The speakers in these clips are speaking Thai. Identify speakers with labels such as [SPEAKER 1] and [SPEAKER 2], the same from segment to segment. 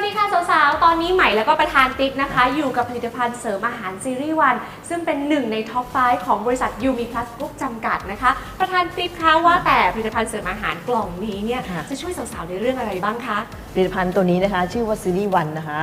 [SPEAKER 1] วัสดีค่ะสาวๆ ตอนนี้ใหม่แล้วก็ประธานติ๊กนะคะ อยู่กับผลิตภัณฑ์เสริมอาหารซีรีส์วัน ซึ่งเป็นหนึ่งในท็อป5ของบริษัทยูมีพลัสกรุ๊ปจำกัดนะคะ ประธานติ๊กคะว่าแต่ผลิตภัณฑ์เสริมอาหารกล่องนี้เนี่ย
[SPEAKER 2] ค่ะ
[SPEAKER 1] จะช่วยสาวๆ ในเรื่องอะไรบ้างคะ
[SPEAKER 2] ผลิตภัณฑ์ตัวนี้นะคะชื่อว่าซีรีส์วันนะคะ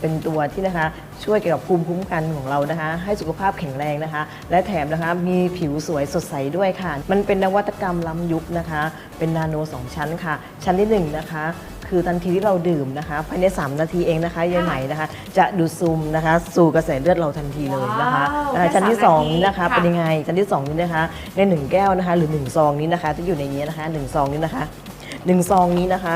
[SPEAKER 2] เป็นตัวที่นะคะช่วยเกี่ยวกับภูมิคุ้มกันของเรานะคะ ให้สุขภาพแข็งแรงนะคะ และแถมนะคะมีผิวสวยสดใสด้วยค่ะ มันเป็นนวัตกรรมล้ำยุคนะคะ เป็นนาโน 2 ชั้นค่ะ ชั้นที่1นะคะคือทันทีที่เราดื่มนะคะภายใน 3 นาทีเองนะคะยายไหมนะคะ จะดูดซึมนะคะสู่กระแสเลือดเราทันทีเลยนะคะ
[SPEAKER 1] ว้าว
[SPEAKER 2] นะคะ
[SPEAKER 1] แค่
[SPEAKER 2] ชั้นที่
[SPEAKER 1] สาม
[SPEAKER 2] 2นี้นะคะ
[SPEAKER 1] นาทีค่ะ
[SPEAKER 2] เป็นยังไงชั้นที่2นี้นะคะในหนึ่งแก้วนะคะ หรือหนึ่งซองนี้นะคะที่อยู่ในนี้นะคะหนึ่งซองนี้นะคะหนึ่งซองนี้นะคะ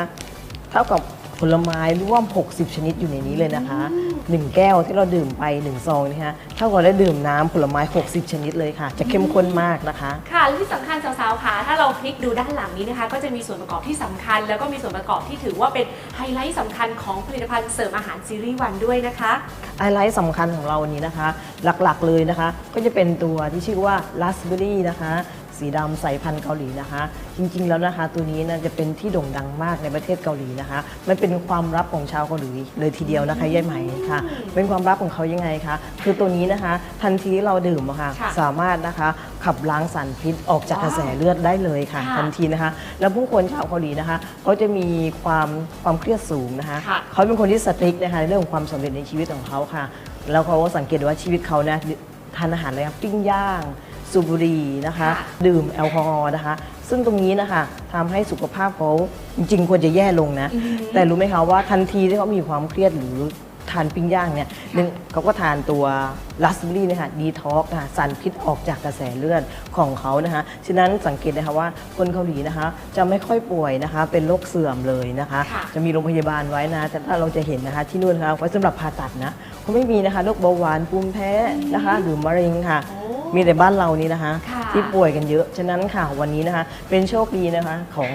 [SPEAKER 2] เท่ากับ ผลไม้ร่วม 60 ชนิดอยู่ในนี้เลยนะคะ 1 แก้วที่เราดื่มไป 1 ซองนะคะเท่ากับได้ดื่มน้ำผลไม้ 60 ชนิดเลยค่ะ จะเข้มข้นมากนะคะ
[SPEAKER 1] ค่ะและที่สำคัญสาวๆค่ะถ้าเราพลิกดูด้านหลังนี้นะคะ ก็จะมีส่วนประกอบที่สำคัญ แล้วก็มีส่วนประกอบที่ถือว่าเป็นไฮไลท์สำคัญของผลิตภัณฑ์เสริมอาหารซีรีส์วันด้วยนะคะ
[SPEAKER 2] ไฮไลท์สำคัญของเราวันนี้นะคะ หลักๆเลยนะคะ ก็จะเป็นตัวที่ชื่อว่าราสเบอรี่นะคะ สีดำสายพันธุ์เกาหลีนะคะ จริงๆแล้วนะคะตัวนี้นะจะเป็นที่โด่งดังมากในประเทศเกาหลีนะคะ มันเป็นความลับของชาวเกาหลีเลยทีเดียวนะคะยายไหมค่ะ เป็นความลับของเขายังไงคะคือตัวนี้นะคะ ทันทีที่เราดื่มอะค่ะ
[SPEAKER 1] ค่ะ
[SPEAKER 2] สามารถนะคะขับล้างสารพิษออกจากกระแส
[SPEAKER 1] ว้าว
[SPEAKER 2] เลือดได้เลยค่ะ
[SPEAKER 1] ค่ะ
[SPEAKER 2] ทันทีนะคะ แล้วผู้คนชาวเกาหลีนะคะเขาจะมีความความเครียดสูงนะคะ
[SPEAKER 1] ค่ะ
[SPEAKER 2] เขาเป็นคนที่สตริกนะคะในเรื่องของความสำเร็จในชีวิตของเขาค่ะ แล้วเขาก็สังเกตว่าชีวิตเขานะทานอาหารอะไรครับปิ้งย่าง สูบบุหรี่นะคะ
[SPEAKER 1] ค่ะ
[SPEAKER 2] ดื่มแอลกอฮอล์นะคะ ซึ่งตรงนี้นะคะทำให้สุขภาพเขาจริงๆควรจะแย่ลงนะ
[SPEAKER 1] อือหือ
[SPEAKER 2] แต่รู้ไหมคะว่าทันทีที่เขามีความเครียดหรือ ทานปิ้งย่างเนี่ยหนึ่งเขาก็ทานตัวลัสเบอรี่นะคะดีท็อกนะคะสารพิษออกจากกระแสเลือดของเขานะคะฉะนั้นสังเกตนะคะว่าคนเกาหลีนะคะจะไม่ค่อยป่วยนะคะเป็นโรคเสื่อมเลยนะคะ
[SPEAKER 1] ค่ะ
[SPEAKER 2] จะมีโรงพยาบาลไว้นะแต่ถ้าเราจะเห็นนะคะที่นู่นนะคะไว้สำหรับผ่าตัดนะเขาไม่มีนะคะโรคเบาหวานภูมิแพ้นะคะหรือมะเร็งค่ะ
[SPEAKER 1] โอ้
[SPEAKER 2] มีแต่บ้านเรานี่นะคะ
[SPEAKER 1] ค่ะ
[SPEAKER 2] ที่ป่วยกันเยอะ ฉะนั้นค่ะวันนี้นะคะ เป็นโชคดีนะคะของ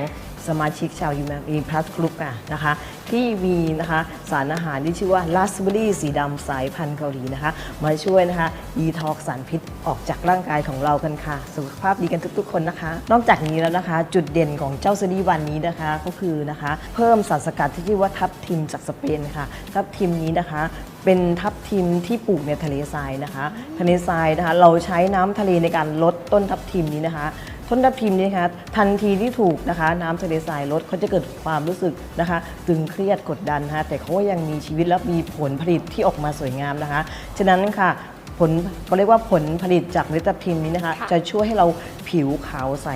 [SPEAKER 2] สมาชิกชาวยูมีพลัสกรุ๊ปค่ะนะคะที่มีนะคะสารอาหารที่ชื่อว่าราสเบอรี่สีดำสายพันธุ์เกาหลีนะคะมาช่วยนะคะดีท็อกสารพิษออกจากร่างกายของเรากันค่ะ สุขภาพดีกันทุกๆ คนนะคะ นอกจากนี้แล้วนะคะ จุดเด่นของเจ้าซีรีวันนี้นะคะก็คือนะคะ เพิ่มสารสกัดที่ชื่อว่าทับทิมจากสเปนค่ะ ทับทิมนี้นะคะเป็นทับทิมที่ปลูกในทะเลทรายนะคะ ทะเลทรายนะคะ เราใช้น้ำทะเลในการลดต้นทับทิมนี้นะคะ ต้นทับทิมนี้นะคะทันทีที่ถูกนะคะน้ำทะเลทรายลดเขาจะเกิดความรู้สึกนะคะตึงเครียดกดดันนะคะแต่เขาก็ยังมีชีวิตและมีผลผลิตที่ออกมาสวยงามนะคะ ฉะนั้นค่ะผลเขาเรียกว่าผลผลิตจากเมล็ดทับทิมนี้นะคะ
[SPEAKER 1] ค่ะ
[SPEAKER 2] จะช่วยให้เราผิวขาวใส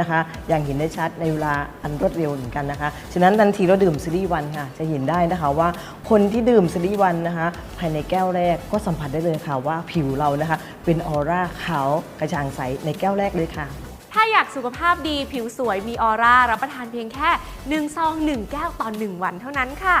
[SPEAKER 2] นะคะ อย่างเห็นได้ชัดในเวลาอันรวดเร็วเหมือนกันนะคะ ฉะนั้นทันทีเราดื่มซีรีส์วันค่ะ จะเห็นได้นะคะว่าคนที่ดื่มซีรีส์วันนะคะ ภายในแก้วแรกก็สัมผัสได้เลยค่ะว่าผิวเรานะคะ เป็นออร่าขาวกระจ่างใสในแก้วแรกเลยค่ะ
[SPEAKER 1] ถ้าอยาก สุขภาพดีผิวสวยมีออร่ารับประทานเพียงแค่1ซอง1แก้วต่อ1วันเท่านั้นค่ะ